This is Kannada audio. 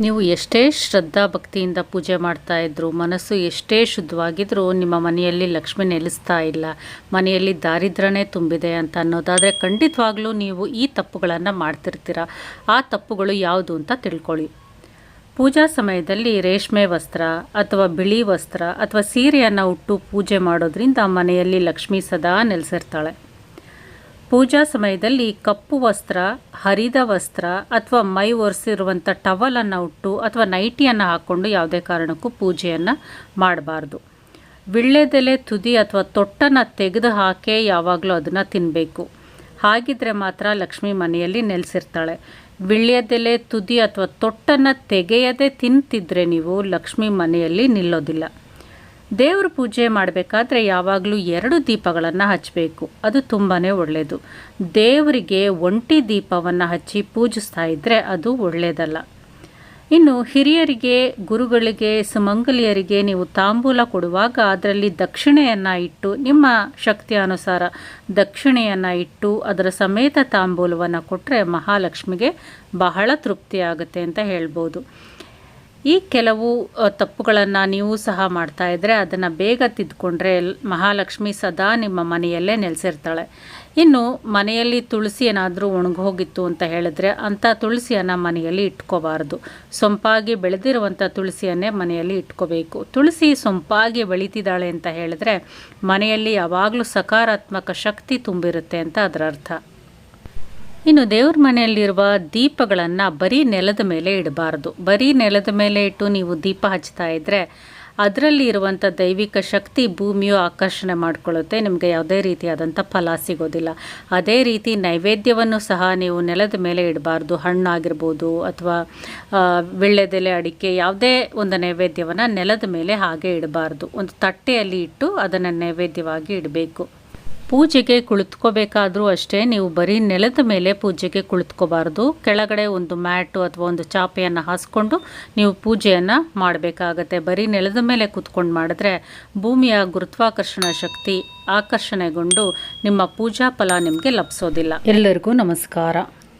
ನೀವು ಎಷ್ಟೇ ಶ್ರದ್ಧಾ ಭಕ್ತಿಯಿಂದ ಪೂಜೆ ಮಾಡ್ತಾ ಇದ್ರು, ಮನಸ್ಸು ಎಷ್ಟೇ ಶುದ್ಧವಾಗಿದ್ದರೂ ನಿಮ್ಮ ಮನೆಯಲ್ಲಿ ಲಕ್ಷ್ಮಿ ನೆಲೆಸ್ತಾ ಇಲ್ಲ. ಮನೆಯಲ್ಲಿ ದಾರಿದ್ರ್ಯನೇ ತುಂಬಿದೆ ಅಂತ ಅನ್ನೋದಾದರೆ ಖಂಡಿತವಾಗ್ಲೂ ನೀವು ಈ ತಪ್ಪುಗಳನ್ನು ಮಾಡ್ತಿರ್ತೀರ. ಆ ತಪ್ಪುಗಳು ಯಾವುದು ಅಂತ ತಿಳ್ಕೊಳ್ಳಿ. ಪೂಜಾ ಸಮಯದಲ್ಲಿ ರೇಷ್ಮೆ ವಸ್ತ್ರ ಅಥವಾ ಬಿಳಿ ವಸ್ತ್ರ ಅಥವಾ ಸೀರೆಯನ್ನು ಉಟ್ಟು ಪೂಜೆ ಮಾಡೋದ್ರಿಂದ ಮನೆಯಲ್ಲಿ ಲಕ್ಷ್ಮಿ ಸದಾ ನೆಲೆಸಿರ್ತಾಳೆ. ಪೂಜಾ ಸಮಯದಲ್ಲಿ ಕಪ್ಪು ವಸ್ತ್ರ, ಹರಿದ ವಸ್ತ್ರ ಅಥವಾ ಮೈ ಒರೆಸಿರುವಂಥ ಟವಲನ್ನು ಉಟ್ಟು ಅಥವಾ ನೈಟಿಯನ್ನು ಹಾಕ್ಕೊಂಡು ಯಾವುದೇ ಕಾರಣಕ್ಕೂ ಪೂಜೆಯನ್ನು ಮಾಡಬಾರ್ದು. ವಿಳ್ಳೆದೆಲೆ, ತುದಿ ಅಥವಾ ತೊಟ್ಟನ್ನು ತೆಗೆದು ಹಾಕೇ ಯಾವಾಗಲೂ ಅದನ್ನು ತಿನ್ನಬೇಕು. ಹಾಗಿದ್ರೆ ಮಾತ್ರ ಲಕ್ಷ್ಮಿ ಮನೆಯಲ್ಲಿ ನೆಲೆಸಿರ್ತಾಳೆ. ವಿಳ್ಯದೆಲೆ ತುದಿ ಅಥವಾ ತೊಟ್ಟನ್ನು ತೆಗೆಯದೆ ತಿಂತಿದ್ರೆ ನೀವು ಲಕ್ಷ್ಮಿ ಮನೆಯಲ್ಲಿ ನಿಲ್ಲೋದಿಲ್ಲ. ದೇವ್ರ ಪೂಜೆ ಮಾಡಬೇಕಾದ್ರೆ ಯಾವಾಗಲೂ ಎರಡು ದೀಪಗಳನ್ನು ಹಚ್ಚಬೇಕು ಅದು ತುಂಬಾ ಒಳ್ಳೆಯದು ದೇವರಿಗೆ ಒಂಟಿ ದೀಪವನ್ನು ಹಚ್ಚಿ ಪೂಜಿಸ್ತಾ ಇದ್ದರೆ ಅದು ಒಳ್ಳೆಯದಲ್ಲ ಇನ್ನು ಹಿರಿಯರಿಗೆ, ಗುರುಗಳಿಗೆ, ಸುಮಂಗಲಿಯರಿಗೆ ನೀವು ತಾಂಬೂಲ ಕೊಡುವಾಗ ಅದರಲ್ಲಿ ದಕ್ಷಿಣೆಯನ್ನು ಇಟ್ಟು, ನಿಮ್ಮ ಶಕ್ತಿ ಅನುಸಾರ ದಕ್ಷಿಣೆಯನ್ನು ಇಟ್ಟು, ಅದರ ಸಮೇತ ತಾಂಬೂಲವನ್ನು ಕೊಟ್ಟರೆ ಮಹಾಲಕ್ಷ್ಮಿಗೆ ಬಹಳ ತೃಪ್ತಿಯಾಗುತ್ತೆ ಅಂತ ಹೇಳ್ಬೋದು. ಈ ಕೆಲವು ತಪ್ಪುಗಳನ್ನು ನೀವು ಸಹ ಮಾಡ್ತಾ ಇದ್ದರೆ ಅದನ್ನು ಬೇಗ ತಿದ್ದುಕೊಂಡ್ರೆ ಮಹಾಲಕ್ಷ್ಮಿ ಸದಾ ನಿಮ್ಮ ಮನೆಯಲ್ಲೇ ನೆಲೆಸಿರ್ತಾಳೆ. ಇನ್ನು ಮನೆಯಲ್ಲಿ ತುಳಸಿ ಏನಾದರೂ ಒಣಗೋಗಿತ್ತು ಅಂತ ಹೇಳಿದ್ರೆ ಅಂಥ ತುಳಸಿಯನ್ನು ಮನೆಯಲ್ಲಿ ಇಟ್ಕೋಬಾರ್ದು. ಸೊಂಪಾಗಿ ಬೆಳೆದಿರುವಂಥ ತುಳಸಿಯನ್ನೇ ಮನೆಯಲ್ಲಿ ಇಟ್ಕೋಬೇಕು. ತುಳಸಿ ಸೊಂಪಾಗಿ ಬೆಳೀತಿದ್ದಾಳೆ ಅಂತ ಹೇಳಿದ್ರೆ ಮನೆಯಲ್ಲಿ ಯಾವಾಗಲೂ ಸಕಾರಾತ್ಮಕ ಶಕ್ತಿ ತುಂಬಿರುತ್ತೆ ಅಂತ ಅದರ ಅರ್ಥ ಇನ್ನು ದೇವ್ರ ಮನೆಯಲ್ಲಿರುವ ದೀಪಗಳನ್ನು ಬರೀ ನೆಲದ ಮೇಲೆ ಇಡಬಾರ್ದು. ಬರೀ ನೆಲದ ಮೇಲೆ ಇಟ್ಟು ನೀವು ದೀಪ ಹಚ್ತಾ ಇದ್ದರೆ ಅದರಲ್ಲಿ ಇರುವಂಥ ದೈವಿಕ ಶಕ್ತಿ ಭೂಮಿಯು ಆಕರ್ಷಣೆ ಮಾಡಿಕೊಳ್ಳುತ್ತೆ. ನಿಮಗೆ ಯಾವುದೇ ರೀತಿಯಾದಂಥ ಫಲ ಸಿಗೋದಿಲ್ಲ. ಅದೇ ರೀತಿ ನೈವೇದ್ಯವನ್ನು ಸಹ ನೀವು ನೆಲದ ಮೇಲೆ ಇಡಬಾರ್ದು. ಹಣ್ಣಾಗಿರ್ಬೋದು ಅಥವಾ ವಿಳ್ಳೆದೆಲೆ ಅಡಿಕೆ ಯಾವುದೇ ಒಂದು ನೈವೇದ್ಯವನ್ನು ನೆಲದ ಮೇಲೆ ಹಾಗೆ ಇಡಬಾರ್ದು. ಒಂದು ತಟ್ಟೆಯಲ್ಲಿ ಇಟ್ಟು ಅದನ್ನು ನೈವೇದ್ಯವಾಗಿ ಇಡಬೇಕು. ಪೂಜೆಗೆ ಕುಳಿತುಕೋಬೇಕಾದ್ರೂ ಅಷ್ಟೇ ನೀವು ಬರೀ ನೆಲದ ಮೇಲೆ ಪೂಜೆಗೆ ಕುಳಿತುಕೋಬಾರ್ದು. ಕೆಳಗಡೆ ಒಂದು ಮ್ಯಾಟು ಅಥವಾ ಒಂದು ಚಾಪೆಯನ್ನು ಹಾಸ್ಕೊಂಡು ನೀವು ಪೂಜೆಯನ್ನು ಮಾಡಬೇಕಾಗತ್ತೆ. ಬರೀ ನೆಲದ ಮೇಲೆ ಕೂತ್ಕೊಂಡು ಮಾಡಿದ್ರೆ ಭೂಮಿಯ ಗುರುತ್ವಾಕರ್ಷಣ ಶಕ್ತಿ ಆಕರ್ಷಣೆಗೊಂಡು ನಿಮ್ಮ ಪೂಜಾ ಫಲ ನಿಮಗೆ ಲಭಿಸೋದಿಲ್ಲ. ಎಲ್ಲರಿಗೂ ನಮಸ್ಕಾರ.